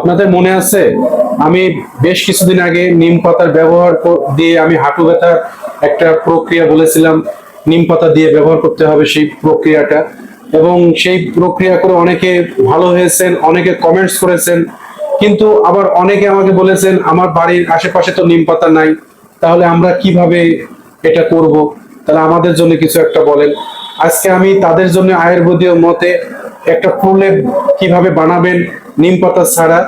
আপনাদের মনে আছে? আমি বেশ কিছুদিন আগে নিম পাতার ব্যবহার দিয়ে আমি হাঁটু ব্যথার একটা প্রক্রিয়া বলেছিলাম। নিম পাতা দিয়ে ব্যবহার করতে হবে সেই প্রক্রিয়াটা। এবং সেই প্রক্রিয়া করে অনেকে ভালো হয়েছেন, অনেকে কমেন্টস করেছেন। কিন্তু আবার অনেকে আমাকে বলেছেন, আমার বাড়ির আশেপাশে তো নিম পাতা নাই, তাহলে আমরা কীভাবে এটা করব? তাহলে আমাদের জন্য কিছু একটা বলেন। আজকে আমি তাদের জন্য আয়ুর্বেদীয় মতে একটা প্রলেপ কীভাবে বানাবেন, নিম পাতা ছাড়া,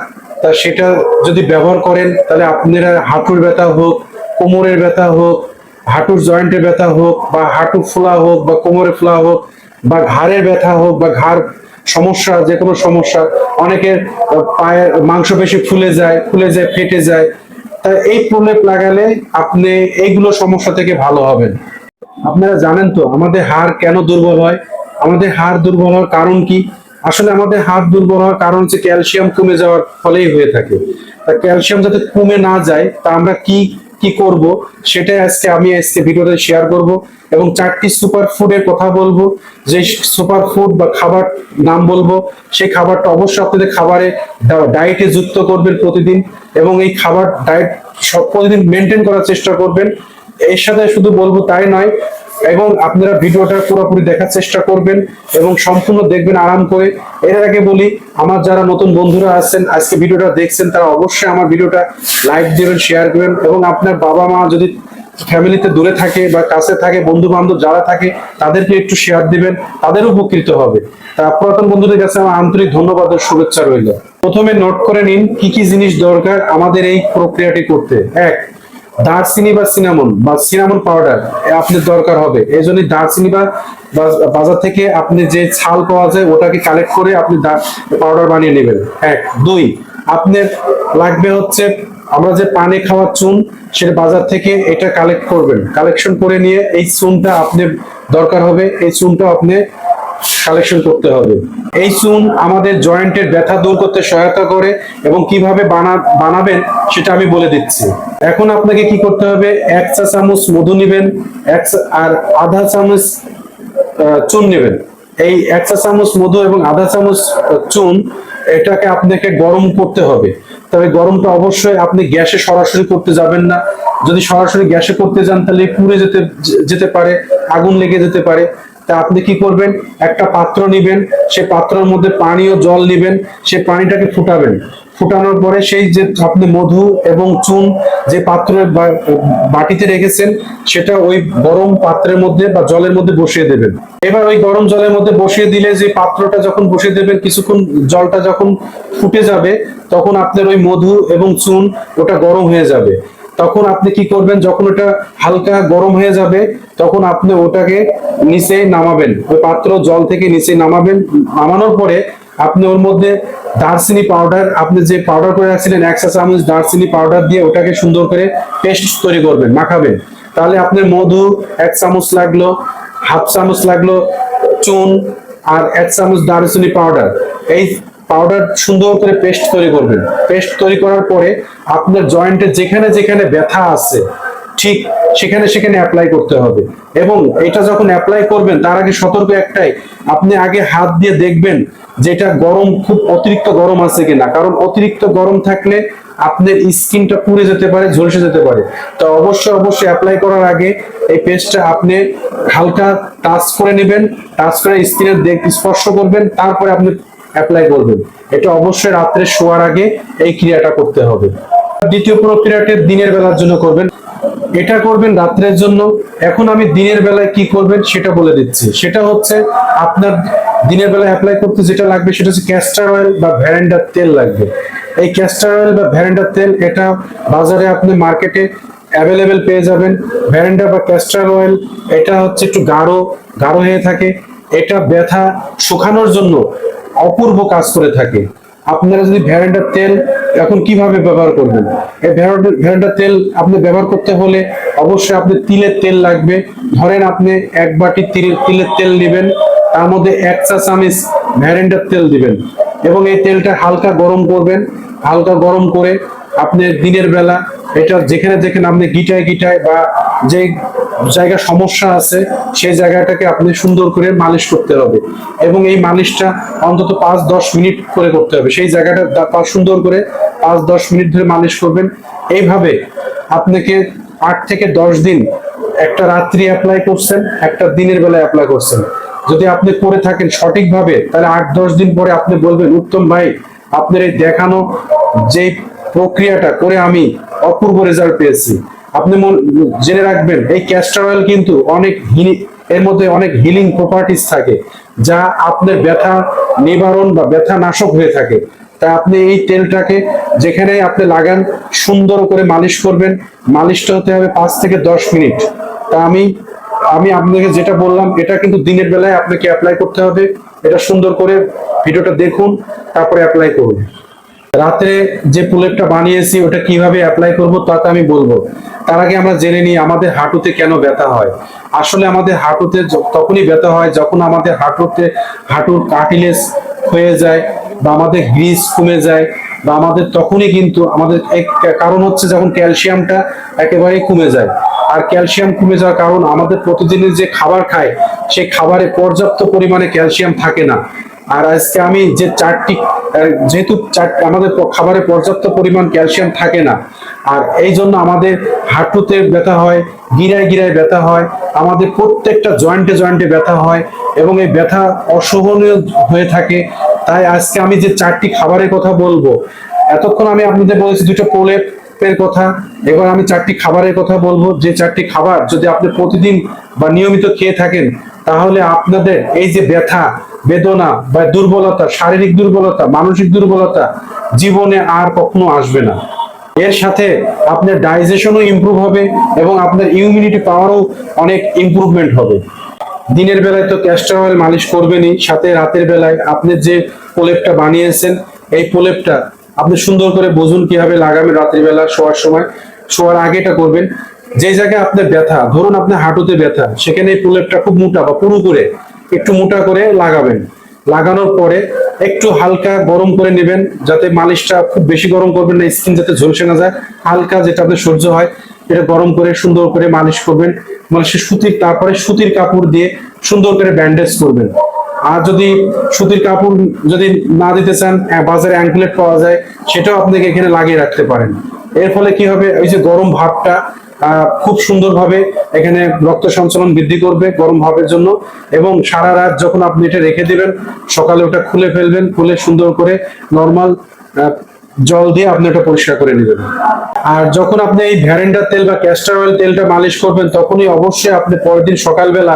তা সেটা যদি ব্যবহার করেন, তাহলে আপনারা হাঁটুর ব্যথা হোক, কোমরের ব্যথা হোক, হাঁটুর জয়েন্টের ব্যথা হোক, বা হাঁটু ফোলা হোক, বা কোমরে ফোলা হোক, বা ঘাড়ের ব্যথা হোক, বা ঘাড় সমস্যা, যে কোনো সমস্যা অনেকের পায়ের মাংসপেশি ফুলে যায় ফুলে যায়, ফেটে যায়, তা এই প্রলেপ লাগালে আপনি এইগুলো সমস্যা থেকে ভালো হবেন। আপনারা জানেন তো, আমাদের হাড় কেন দুর্বল হয়? আমাদের হাড় দুর্বল হওয়ার কারণ কি? আসলে আমাদের হাড় দুর্বল হওয়ার কারণ হচ্ছে ক্যালসিয়াম কমে যাওয়ার ফলেই হয়ে থাকে। তা ক্যালসিয়াম যাতে কমে না যায়, তা আমরা কি কি করব? সেটাই আজকে আমি আজকে ভিডিওতে শেয়ার করব এবং চারটি সুপার ফুডের কথা বলব। যে সুপার ফুড বা খাবার নাম বলব, সেই খাবারটা অবশ্যই আপনাদের খাবারে ডায়েটে যুক্ত করবেন প্রতিদিন এবং এই খাবার ডায়েট সব প্রতিদিন মেনটেন করার চেষ্টা করবেন। এর সাথে শুধু বলব তাই নয় এবং আপনারা ভিডিওটা পুরোপুরি দেখার চেষ্টা করবেন এবং সম্পূর্ণ দেখবেন আরাম করে। এর আগে বলি, আমার যারা নতুন বন্ধুরা আছেন, আজকে ভিডিওটা দেখছেন, তারা অবশ্যই আমার ভিডিওটা লাইক দেবেন শেয়ার করবেন এবং আপনার বাবা মা যদি ফ্যামিলিতে দূরে থাকে বা কাছে থাকে বন্ধু বান্ধব যারা থাকে, তাদেরকে একটু শেয়ার দিবেন, তাদের উপকৃত হবে। তা পুরাতন বন্ধুদের কাছে আমার আন্তরিক ধন্যবাদ ও শুভেচ্ছা রইল। প্রথমে নোট করে নিন, কি কি জিনিস দরকার আমাদের এই প্রক্রিয়াটি করতে। এক দারচিনি বা সিনামন বা সিনামন পাউডার আপনার দরকার হবে। এই জন্য দারচিনি বা বাজার থেকে আপনি যে ছাল পাওয়া যায়, ওটাকে কালেক্ট করে আপনি পাউডার বানিয়ে নেবেন। এক। দুই, আপনার লাগবে হচ্ছে আমরা যে পানি খাওয়ার চুন, সেটা বাজার থেকে এটা কালেক্ট করবেন। কালেকশন করে নিয়ে এই চুনটা আপনি দরকার হবে। এই চুনটা আপনি কালেকশন করতে হবে। এই চুন আমাদের জয়েন্টের ব্যথা দূর করতে সহায়তা করে এবং কীভাবে বানা, বানাবেন সেটা আমি বলে দিচ্ছি। এখন আপনাকে কি করতে হবে? এক চা চামচ মধু নেবেন, এক আর আধা চামচ চুন নেবেন। এই এক চা চামচ মধু এবং আধা চামচ চুন, এটাকে আপনাকে গরম করতে হবে। তবে গরমটা অবশ্যই আপনি গ্যাসে সরাসরি করতে যাবেন না। যদি সরাসরি গ্যাসে করতে যান, তাহলে পুড়ে যেতে যেতে পারে, আগুন লেগে যেতে পারে। তা আপনি কি করবেন? একটা পাত্র নেবেন, সে পাত্রের মধ্যে পানি ও জল নেবেন সেই পানিটাকে ফুটাবেন। ফুটানোর পরে সেই যে আপনি মধু এবং চুন যে পাত্রের বা- বাটিতে রেখেছেন, সেটা ওই গরম পাত্রের মধ্যে বা জলের মধ্যে বসিয়ে দেবেন। এবার ওই গরম জলের মধ্যে বসিয়ে দিলে যে পাত্রটা যখন বসিয়ে দেবেন, কিছুক্ষণ জলটা যখন ফুটে যাবে, তখন আপনার ওই মধু এবং চুন ওটা গরম হয়ে যাবে। তখন আপনি কি করবেন? যখন ওটা হালকা গরম হয়ে যাবে, তখন আপনি ওটাকে নিচে নামাবেন। ওই পাত্র জল থেকে নিচে নামাবেন। নামানোর পরে আপনি ওর মধ্যে দারচিনি পাউডার আপনি যে পাউডার করে রাখছিলেন, এক চা চামচ দারচিনি পাউডার দিয়ে ওটাকে সুন্দর করে পেস্ট তৈরি করবেন, মাখাবেন। তাহলে আপনার মধু এক চামচ লাগল, হাফ চামচ লাগল চুন আর এক চামচ দারচিনি পাউডার এই পাউডার সুন্দর করে পেস্ট তৈরি করবেন। পেস্ট তৈরি করার পরে আপনার জয়েন্টে যেখানে যেখানে ব্যথা আছে, ঠিক সেখানে সেখানে অ্যাপ্লাই করতে হবে। এবং এটা যখন অ্যাপ্লাই করবেন, তার আগে সতর্ক একটাই, আপনি আগে হাত দিয়ে দেখবেন যে এটা গরম, খুব অতিরিক্ত গরম আছে কিনা। কারণ অতিরিক্ত গরম থাকলে আপনার স্কিনটা পুড়ে যেতে পারে, ঝলসে যেতে পারে। তো অবশ্যই অবশ্যই অ্যাপ্লাই করার আগে এই পেস্টটা আপনি হালকা টাচ করে নেবেন টাচ করে স্কিনের স্পর্শ করবেন, তারপরে আপনি অ্যাপ্লাই করবেন। এটা অবশ্যই রাত্রে শোয়ার আগে এই ক্রিয়াটা করতে হবে। দ্বিতীয় প্রক্রিয়াটি দিনের বেলার জন্য করবেন। এটা করবেন রাত্রের জন্য। এখন আমি দিনের বেলায় কি করবেন সেটা বলে দিচ্ছি। সেটা হচ্ছে আপনার দিনের বেলায় অ্যাপ্লাই করতে যেটা লাগবে সেটা হচ্ছে ক্যাস্টার অয়েল বা ভ্যারেন্ডার তেল লাগবে। এই ক্যাস্টার অয়েল বা ভ্যারেন্ডার তেল এটা বাজারে আপনি মার্কেটে অ্যাভেলেবেল পেয়ে যাবেন। ভ্যারেন্ডা বা ক্যাস্টার অয়েল এটা হচ্ছে একটু গাঢ় গাঢ় হয়ে থাকে। এটা ব্যথা শুকানোর জন্য অপূর্ব কাজ করে থাকে। আপনারা যদি ভ্যারেন্ডার তেল এখন কীভাবে ব্যবহার করবেন? এই ভ্যারেন্ডার তেল আপনি ব্যবহার করতে হলে অবশ্যই আপনি তিলের তেল লাগবে। ধরেন আপনি এক বাটি তিল- তিলের তেল নেবেন, তার মধ্যে এক চা চামচ ভ্যারেন্ডার তেল দিবেন এবং এই তেলটা হালকা গরম করবেন। হালকা গরম করে আপনি দিনের বেলা এটা যেখানে যেখানে আপনি গিটায় গিটায় বা যে জায়গা সমস্যা আছে, সেই জায়গাটাকে আপনি সুন্দর করে মালিশ করতে হবে। এবং এই মালিশটা অন্তত পাঁচ দশ মিনিট করে করতে হবে। সেই জায়গাটা সুন্দর করে পাঁচ দশ মিনিট ধরে মালিশ করবেন। এইভাবে আপনাকে আট থেকে দশ দিন একটা রাত্রি অ্যাপ্লাই করছেন, একটা দিনের বেলায় অ্যাপ্লাই করছেন। যদি আপনি করে থাকেন সঠিকভাবে, তাহলে আট দশ দিন পরে আপনি বলবেন, উত্তম ভাই, আপনার এই দেখানো যে প্রক্রিয়াটা করে আমি অপূর্ব রেজাল্ট পেয়েছি। আপনি জেনে রাখবেন, এই ক্যাস্টার অয়েল কিন্তু অনেক এর মধ্যে অনেক হিলিং প্রপার্টিস থাকে, যা আপনার ব্যথা নিবারণ বা ব্যথা নাশক হয়ে থাকে। তা আপনি এই তেলটাকে যেখানে আপনি লাগান, সুন্দর করে মালিশ করবেন। মালিশটা হতে হবে পাঁচ থেকে দশ মিনিট। তা আমি আমি আপনাকে যেটা বললাম, এটা কিন্তু দিনের বেলায় আপনাকে অ্যাপ্লাই করতে হবে। এটা সুন্দর করে ভিডিওটা দেখুন, তারপরে অ্যাপ্লাই করুন। রাতে যে প্রলেপটা বানিয়েছি, ওটা কীভাবে অ্যাপ্লাই করব তাতে আমি বলব। তার আগে আমরা জেনে নিই আমাদের হাঁটুতে কেন ব্যথা হয়। আসলে আমাদের হাঁটুতে তখনই ব্যথা হয় যখন আমাদের হাঁটুতে, হাঁটুর কার্টিলেজ হয়ে যায় বা আমাদের গ্রিস কমে যায় বা আমাদের তখনই কিন্তু আমাদের এক কারণ হচ্ছে যখন ক্যালসিয়ামটা একেবারেই কমে যায়। আর ক্যালসিয়াম কমে যাওয়ার কারণ আমাদের প্রতিদিনের যে খাবার খায় সেই খাবারে পর্যাপ্ত পরিমাণে ক্যালসিয়াম থাকে না। আর আজকে আমি যে চারটি যেহেতু আমাদের খাবারে পর্যাপ্ত পরিমাণ ক্যালসিয়াম থাকে না, আর এই জন্য আমাদের হাঁটুতে ব্যথা হয়, গিরায় গিরায় ব্যথা হয়, আমাদের প্রত্যেকটা জয়েন্টে জয়েন্টে ব্যথা হয় এবং এই ব্যথা অসহনীয় হয়ে থাকে। তাই আজকে আমি যে চারটি খাবারের কথা বলব, এতক্ষণ আমি আপনাদের বলেছি দুটো প্রলেপ কথা, এবার আমি চারটি খাবারের কথা বলব। যে চারটি খাবার যদি আপনি প্রতিদিন বা নিয়মিত খেয়ে থাকেন, তাহলে আপনাদের এই যে ব্যথা বেদনা বা দুর্বলতা, শারীরিক দুর্বলতা, মানসিক দুর্বলতা জীবনে আর কখনো আসবে না। এর সাথে আপনার ডাইজেশনও ইমপ্রুভ হবে এবং আপনার ইমিউনিটি পাওয়ারও অনেক ইমপ্রুভমেন্ট হবে। দিনের বেলায় তো ক্যাস্টর অয়েল মালিশ করবেনই, সাথে রাতের বেলায় আপনি যে প্রলেপটা বানিয়েছেন, এই প্রলেপটা আপনি সুন্দর করে বুঝুন কীভাবে লাগাবেন রাত্রিবেলা শোয়ার সময়। শোয়ার আগে এটা করবেন। যে জায়গায় আপনার ব্যথা, ধরুন আপনার হাঁটুতে ব্যথা, সেখানে এই প্রলেপটা খুব মোটা বা পুরু করে একটু মোটা করে লাগাবেন। লাগানোর পরে একটু হালকা গরম করে নেবেন, যাতে মালিশটা খুব বেশি গরম করবেন না, স্কিন যাতে ঝলসে না যায়। হালকা যেটা আপনার সহ্য হয়, এটা গরম করে সুন্দর করে মালিশ করবেন, মালিশের সুতির, তারপরে সুতির কাপড় দিয়ে সুন্দর করে ব্যান্ডেজ করবেন। আর যদি সুতির কাপড় যদি না দিতে চান বাজারে অ্যাঙ্কুলেট পাওয়া যায়, সেটাও আপনাকে এখানে লাগিয়ে রাখতে পারেন। এর ফলে কি হবে, ওই যে গরম ভাবটা খুব সুন্দরভাবে এখানে রক্ত সঞ্চালন বৃদ্ধি করবে গরম ভাবের জন্য এবং সারা রাত যখন আপনি এটা রেখে দিবেন, সকালে ওটা খুলে ফেলবেন, খুলে সুন্দর করে নর্মাল জল দিয়ে আপনি এটা পরিষ্কার করে নেবেন। আর যখন আপনি এই ভ্যারেন্ডার তেল বা ক্যাস্টার অয়েল তেলটা মালিশ করবেন, তখনই অবশ্যই আপনি পরের দিন সকালবেলা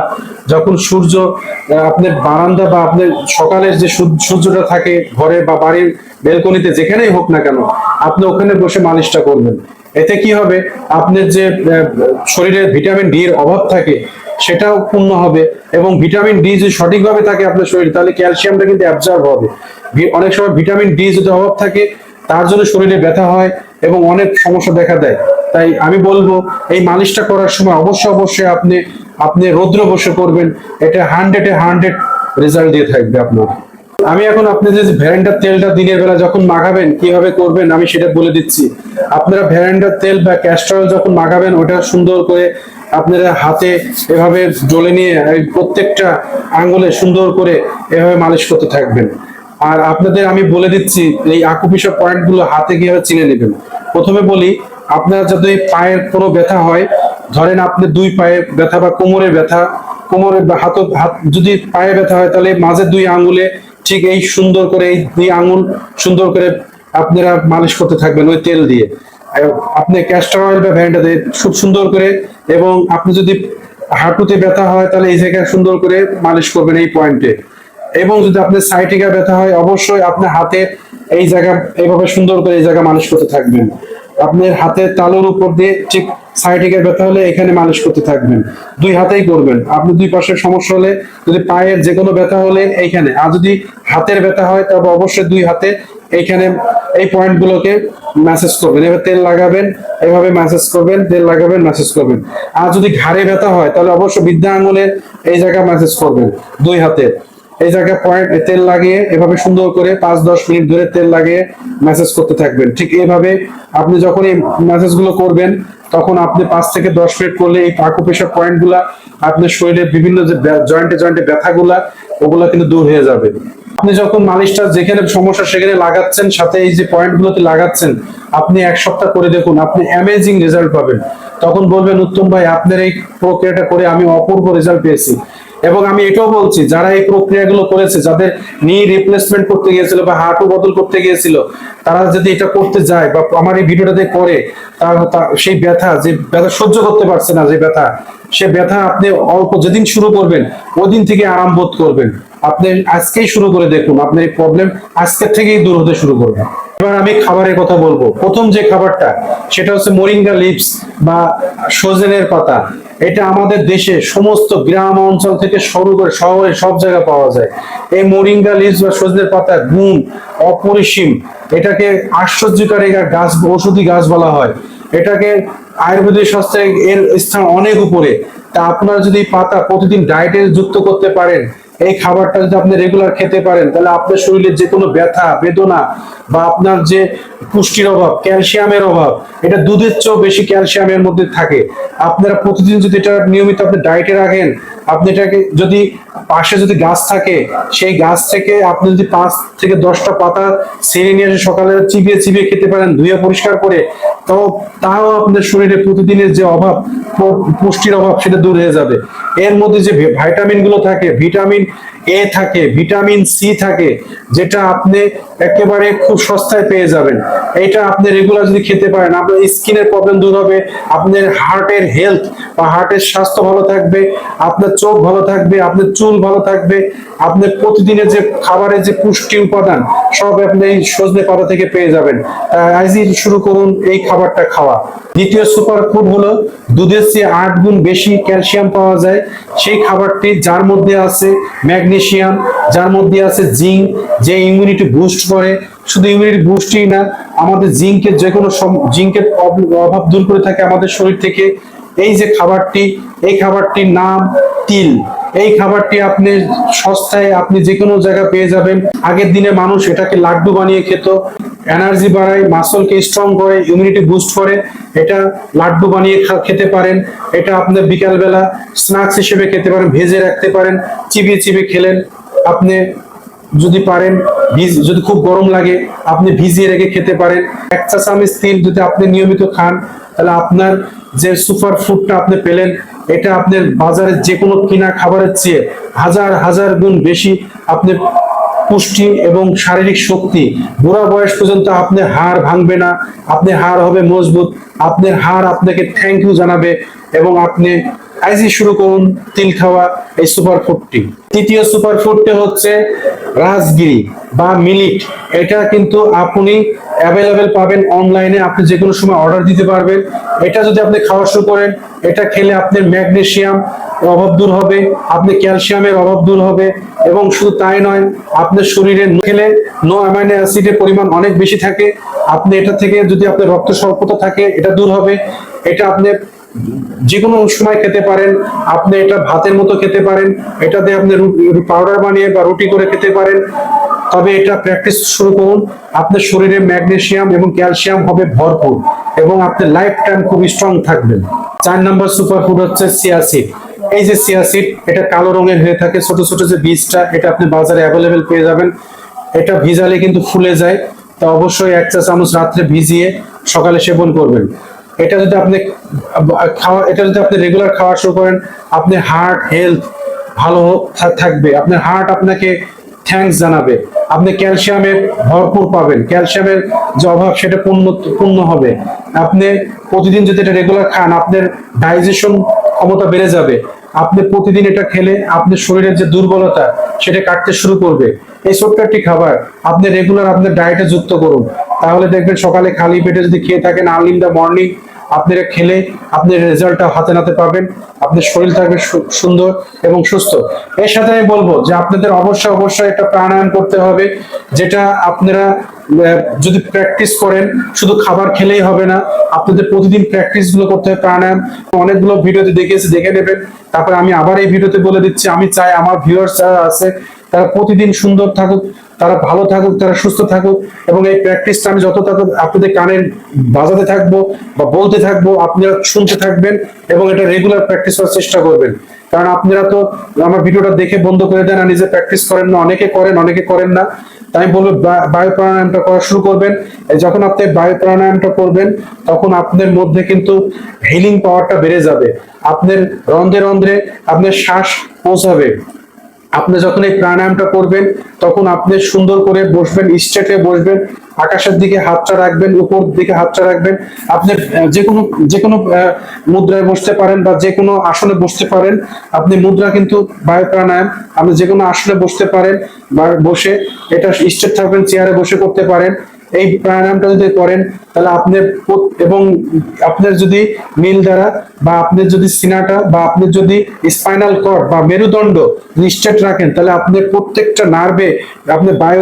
যখন সূর্য আপনার বারান্দা বা আপনার সকালের যে সূর্যটা থাকে ঘরে বা বাড়ির বেলকনিতে যেখানেই হোক না কেন, আপনি ওখানে বসে মালিশটা করবেন। এতে কি হবে? আপনার যে শরীরে ভিটামিন ডি এর অভাব থাকে, সেটাও পূর্ণ হবে এবং ভিটামিন ডি যদি সঠিকভাবে থাকে আপনার শরীরে, তাহলে ক্যালসিয়ামটা কিন্তু অ্যাবজর্ব হবে। অনেক সময় ভিটামিন ডি যদি অভাব থাকে, তার জন্য শরীরে ব্যথা হয় এবং অনেক সমস্যা দেখা দেয়। তাই আমি বলব, এই মালিশটা করার সময় অবশ্যই অবশ্যই আপনি আপনি রৌদ্র বসে করবেন। এটা হান্ড্রেডে হান্ড্রেড রেজাল্ট দিয়ে থাকবে আপনার। আমি এখন আপনি যে ভ্যারেন্ডার তেলটা দিনের বেলা যখন মাখাবেন, কীভাবে করবেন আমি সেটা বলে দিচ্ছি। আপনারা ভ্যারেন্ডার তেল বা ক্যাস্টর যখন মাখাবেন, ওটা সুন্দর করে আপনারা হাতে এভাবে ডলে নিয়ে প্রত্যেকটা আঙ্গুলে সুন্দর করে এভাবে মালিশ করতে থাকবেন। আর আপনাদের আমি বলে দিচ্ছি, এই আকুপিসা পয়েন্টগুলো হাতে কীভাবে চিনে নেবেন। প্রথমে বলি, আপনার যদি পায়ের কোনো ব্যথা হয়, ধরেন আপনি দুই পায়ে ব্যথা বা কোমরে ব্যথা, কোমরে বা হাত যদি পায়ে ব্যথা হয়, তাহলে মাঝে দুই আঙ্গুলে ঠিক এই সুন্দর করে দুই আঙ্গুল সুন্দর করে আপনারা মালিশ করতে থাকবেন ওই তেল দিয়ে। আপনি ক্যাস্টর অয়েল বা দিয়ে খুব সুন্দর করে এবং আপনি যদি হাঁটুতে ব্যথা হয় তাহলে এই জায়গায় সুন্দর করে মালিশ করবেন এই পয়েন্টে এবং যদি আপনার সাইটিকা ব্যথা হয়, অবশ্যই আপনার হাতে এই জায়গা, এইভাবে সুন্দর করে এই জায়গা মালিশ করতে থাকবেন। আপনার হাতের তালুর উপর দিয়ে ঠিক সাইটিকা ব্যথা হলে এখানে মালিশ করতে থাকবেন। দুই হাতেই করবেন। আপনি দুই পাশের সমস্যা হলে যদি পায়ের যে কোনো ব্যথা হলে এইখানে। আর যদি হাতের ব্যথা হয়, তবে অবশ্যই দুই হাতে এইখানে এই পয়েন্টগুলোকে ম্যাসেজ করবেন। এবার তেল লাগাবেন, এভাবে ম্যাসেজ করবেন, তেল লাগাবেন, ম্যাসেজ করবেন। আর যদি ঘাড়ে ব্যথা হয়, তাহলে অবশ্যই বৃদ্ধা আঙুলে এই জায়গা ম্যাসেজ করবেন দুই হাতে। এই জায়গায় পয়েন্ট তেল লাগিয়ে এভাবে সুন্দর করে পাঁচ, দশ মিনিট ধরে তেল লাগিয়ে ম্যাসেজ করতে থাকবেন। ঠিক এইভাবে আপনি যখন এই ম্যাসেজগুলো করবেন, তখন আপনি পাঁচ থেকে দশ মিনিট করলে এই আকুপ্রেশার পয়েন্টগুলা আপনার শরীরের বিভিন্ন যে জয়েন্টে জয়েন্টে ব্যথাগুলা, ওগুলা কিন্তু দূর হয়ে যাবে। আপনি যখন মালিশটা যেখানে সমস্যা সেখানে লাগাচ্ছেন, সাথে এই যে পয়েন্ট গুলোতে লাগাচ্ছেন, আপনি এক সপ্তাহ করে দেখুন, আপনি অ্যামেজিং রেজাল্ট পাবেন। তখন বলবেন, উত্তম ভাই, আপনার এই প্রক্রিয়াটা করে আমি অপূর্ব রেজাল্ট পেয়েছি। এবং আমি এটাও বলছি, যারা এই প্রক্রিয়াগুলো করেছে, যাদের নি রিপ্লেসমেন্ট করতে গিয়েছিল বা হাঁটু বদল করতে গিয়েছিল, তারা যদি এটা করতে যায় বা আমার এই ভিডিওটাতে করে, তার সেই ব্যথা যে ব্যথা সহ্য করতে পারছে না, যে ব্যথা, সে ব্যথা আপনি অল্প যেদিন শুরু করবেন ওই দিন থেকে আরাম বোধ করবেন। আপনি আজকেই শুরু করে দেখুন, আপনার এই প্রবলেম আজকের থেকেই দূর হতে শুরু করবে। এবার আমি খাবারের কথা বলব। প্রথম যে খাবারটা, সেটা হচ্ছে মোরিঙ্গা লিপস বা সজনের পাতা। এটা আমাদের দেশে সমস্ত গ্রাম অঞ্চল থেকে শুরু করে শহরে সব জায়গায় পাওয়া যায়। এই মোরিঙ্গা লিপস বা সজনের পাতার গুণ অপরিসীম। এটাকে আশ্চর্যকারী গাছ ঔষধি গাছ বলা হয়। এটাকে আয়ুর্বেদিক শাস্ত্রে এর স্থান অনেক উপরে। তা আপনারা যদি পাতা প্রতিদিন ডায়েটে যুক্ত করতে পারেন এই খাবারটা যদি আপনি রেগুলার খেতে পারেন, তাহলে আপনার শরীরে যে কোনো ব্যথা, বেদনা বা আপনার যে পুষ্টির অভাব, ক্যালসিয়ামের অভাব, এটা দুধের চেয়েও বেশি ক্যালসিয়ামের মধ্যে থাকে। আপনারা প্রতিদিন যদি এটা নিয়মিত আপনি ডায়েটে রাখেন আপনি এটাকে যদি পাশে যদি গাছ থাকে, সেই গাছ থেকে আপনি যদি পাঁচ থেকে দশটা পাতা ছেড়ে নিয়ে এসে সকালে চিবিয়ে চিবিয়ে খেতে পারেন, ধুয়ে পরিষ্কার করে, তো তাও আপনার শরীরে প্রতিদিনের যে অভাব পুষ্টির অভাব, সেটা দূর হয়ে যাবে। এর মধ্যে যে ভাইটামিনগুলো থাকে ভিটামিন এ থাকে ভিটামিন সি থাকে, যেটা আপনি একেবারে খুব সস্তায় পেয়ে যাবেন। এটা আপনি রেগুলার যদি খেতে পারেন, আপনার স্কিনের প্রবলেম দূর হবে, আপনার হার্টের হেলথ বা হার্টের স্বাস্থ্য ভালো থাকবে, আপনার চোখ ভালো থাকবে, আপনার চুল ভালো থাকবে, আপনার প্রতিদিনের যে খাবারের যে পুষ্টি উপাদান, সব আপনি এই সজনে পাতা থেকে পেয়ে যাবেন। আজই শুরু করুন এই খাবারটা খাওয়া। দ্বিতীয় সুপার ফুড হলো দুধের চেয়ে আট গুণ বেশি ক্যালসিয়াম পাওয়া যায়। সেই খাবারটি যার মধ্যে আছে ম্যাগনেসিয়াম যার মধ্যে আছে জিঙ্ক যে ইমিউনিটি বুস্ট করে। শুধু ইমিউনিটি বুস্টই না, আমাদের জিঙ্কের যে কোনো জিঙ্কের অভাব দূর করে থাকে আমাদের শরীর থেকে। এই যে খাবারটি, এই খাবারটির নাম তিল। এই খাবারটি আপনি সস্তায় আপনি যে কোনো জায়গায় পেয়ে যাবেন। আগের দিনে মানুষ এটাকে লাড্ডু বানিয়ে খেত। এনার্জি বাড়ায়, মাসলকে স্ট্রং করে ইমিউনিটি বুস্ট করে। এটা লাড্ডু বানিয়ে খেতে পারেন। এটা আপনার বিকালবেলা স্ন্যাক্স হিসেবে খেতে পারেন, ভেজে রাখতে পারেন, চিবিয়ে চিবিয়ে খেলেন। আপনি যদি পারেন, ভিজ- যদি খুব গরম লাগে, আপনি ভিজিয়ে রেখে খেতে পারেন। এক চা চামচ তিল যদি আপনি নিয়মিত খান, তাহলে আপনার যে সুপার ফুডটা আপনি পেলেন এটা আপনার বাজারে যে কোনো কিনা খাবারের চেয়ে হাজার হাজার গুণ বেশি আপনি পুষ্টি এবং শারীরিক শক্তি। বুড়া বয়স পর্যন্ত আপনার হাড় ভাঙবে না আপনি হাড় হবে মজবুত, আপনার হাড় আপনাকে থ্যাংক ইউ জানাবে এবং আপনি আইজি শুরু করুন তিল খাওয়া এই সুপার ফুডটি তৃতীয় সুপার ফুডটি হচ্ছে রাজগিরি বা মিলিট। এটা কিন্তু আপনি অ্যাভেলেবেল পাবেন অনলাইনে আপনি যে কোনো সময় অর্ডার দিতে পারবেন। এটা যদি আপনি খাওয়া শুরু করেন, এটা খেলে আপনার ম্যাগনেশিয়াম অভাব দূর হবে, আপনি ক্যালসিয়ামের অভাব দূর হবে এবং শুধু তাই নয়, আপনার শরীরে খেলে, নো অ্যামাইনো অ্যাসিডের পরিমাণ অনেক বেশি থাকে। আপনি এটা থেকে যদি আপনার রক্ত স্বল্পতা থাকে, এটা দূর হবে। এটা আপনি যে কোনো সময় খেতে পারেন। আপনি এটা ভাতের মতো খেতে পারেন। এটাতে আপনি পাউডার বানিয়ে বা রুটি করে খেতে পারেন। তবে এটা প্র্যাকটিস শুরু করুন। আপনার শরীরে ম্যাগনেশিয়াম এবং ক্যালসিয়াম হবে ভরপুর এবং আপনার লাইফ টাইম খুব স্ট্রং থাকবেন চার নম্বর সুপার ফুড হচ্ছে সিয়াসিড এই যে সিয়াসিড এটা কালো রঙের হয়ে থাকে। ছোট ছোট যে বীজটা, এটা আপনি বাজারে অ্যাভেলেবেল পেয়ে যাবেন। এটা ভিজালে কিন্তু ফুলে যায়। তা অবশ্যই এক চা চামচ রাত্রে ভিজিয়ে সকালে সেবন করবেন। এটা যদি আপনি খাওয়া, এটা যদি আপনি রেগুলার খাওয়া শুরু করেন, আপনি হার্ট হেলথ ভালো থাকবে। আপনার হার্ট আপনাকে থ্যাঙ্কস জানাবে। আপনি ক্যালসিয়ামের ভরপুর পাবেন। ক্যালসিয়ামের যে অভাব, সেটা পূর্ণ পূর্ণ হবে। আপনি প্রতিদিন যদি এটা রেগুলার খান, আপনার ডাইজেশন ক্ষমতা বেড়ে যাবে। আপনি প্রতিদিন এটা খেলে আপনার শরীরের যে দুর্বলতা, সেটা কাটতে শুরু করবে। এই ছোট্ট একটি খাবার, আপনি রেগুলার আপনার ডায়েটে যুক্ত করুন। তাহলে দেখবেন সকালে খালি পেটে যদি খেয়ে থাকেন আর্লি ইন দ্য মর্নিং আপনি এটা খেলে আপনার রেজাল্টটা হাতে নাতে পাবেন, আপনার শরীর থাকবে সুন্দর এবং সুস্থ। এর সাথে আমি বলব যে আপনাদের অবশ্যই অবশ্যই একটা প্রাণায়াম করতে হবে, যেটা আপনারা যদি প্র্যাকটিস করেন, শুধু খাবার খেলেই হবে না, আপনাদের প্রতিদিন প্র্যাকটিসগুলো করতে হবে প্রাণায়াম। অনেকগুলো ভিডিওতে দেখেছি দেখে নেবেন। তারপরে আমি আবার এই ভিডিওতে বলে দিচ্ছি, আমি চাই আমার ভিউয়ার্স যারা আছে, তারা প্রতিদিন সুন্দর থাকুক। তারা ভালো থাকুক, তারা সুস্থ থাকুক এবং এই প্র্যাকটিসটা আমি যত আপনাদের কানে বাজাতে থাকব বা বলতে থাকব, আপনারা শুনতে থাকবেন এবং এটা রেগুলার প্র্যাকটিস করার চেষ্টা করবেন। কারণ আপনারা তো আমার ভিডিওটা দেখে বন্ধ করে দেন আর নিজে প্র্যাকটিস করেন না। অনেকে করেন অনেকে করেন না। তাই বলব বায়ু প্রাণায়ামটা করা শুরু করবেন। যখন আপনি বায়ু প্রাণায়ামটা করবেন, তখন আপনার মধ্যে কিন্তু হিলিং পাওয়ারটা বেড়ে যাবে। আপনার রন্ধ্রে রন্ধ্রে আপনার শ্বাস পৌঁছাবে। আপনি যখন এই প্রাণায়ামটা করবেন, তখন আপনি সুন্দর করে বসবেন, স্ট্রেটে বসবেন, আকাশের দিকে হাতটা রাখবেন উপর দিকে হাতটা রাখবেন। আপনি যে কোনো যে কোনো মুদ্রায় বসতে পারেন বা যে কোনো আসনে বসতে পারেন। আপনি মুদ্রা কিন্তু বায়ু প্রাণায়াম আপনি যে কোনো আসনে বসতে পারেন বা বসে, এটা স্ট্রেট থাকবেন, চেয়ারে বসে করতে পারেন। এই প্রাণায়ামটা যদি করেন, তাহলে আপনি এবং আপনার যদি নীল দ্বারা বা আপনার যদি সিনাটা বা আপনি যদি স্পাইনাল কর বা মেরুদণ্ড নিশ্চিত রাখেন, তাহলে আপনি প্রত্যেকটা নার্ভে আপনি বায়ু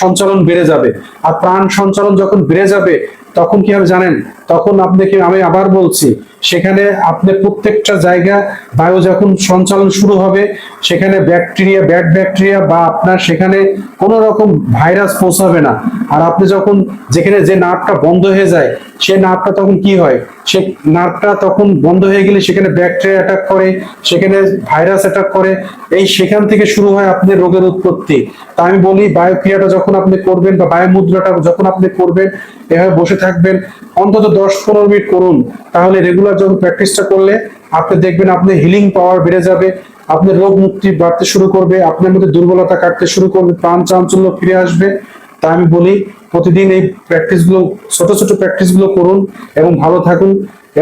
সঞ্চালন বেড়ে যাবে। আর প্রাণ সঞ্চালন যখন বেড়ে যাবে তখন কি হবে জানেন? তখন আপনাকে আমি আবার বলছি, সেখানে আপনি প্রত্যেকটা জায়গা বায়ু যখন সঞ্চালন শুরু হবে, সেখানে ব্যাকটেরিয়া, ব্যাড ব্যাকটেরিয়া বা আপনার সেখানে কোনো রকম ভাইরাস পৌঁছাবে না। আর আপনি যখন যেখানে যে নার্ভটা বন্ধ হয়ে যায়, সে নার্ভটা তখন কি হয়? সে নার্ভটা তখন বন্ধ হয়ে গেলে সেখানে ব্যাকটেরিয়া অ্যাটাক করে, সেখানে ভাইরাস অ্যাটাক করে। এই সেখান থেকে শুরু হয় আপনার রোগের উৎপত্তি। তা আমি বলি, বায়োক্রিয়াটা যখন আপনি করবেন বা বায়ু মুদ্রাটা যখন আপনি করবেন, এভাবে বসে থাকবেন, অন্তত দশ পনেরো মিনিট করুন। তাহলে রেগুলার যখন প্র্যাকটিসটা করলে, আপনি দেখবেন আপনার হিলিং পাওয়ার বেড়ে যাবে আপনার রোগ মুক্তি বাড়তে শুরু করবে, আপনার মধ্যে দুর্বলতা কাটতে শুরু করবে, প্রাণ চাঞ্চল্য ফিরে আসবে। তা আমি বলি, প্রতিদিন এই প্র্যাকটিসগুলো, ছোট ছোট প্র্যাকটিসগুলো করুন এবং ভালো থাকুন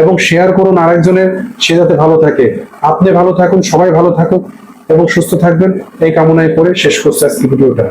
এবং শেয়ার করুন আরেকজনের, সে যাতে ভালো থাকে। আপনি ভালো থাকুন, সবাই ভালো থাকুক এবং সুস্থ থাকবেন। এই কামনায় করে শেষ করছে আজকে ভিডিওটা।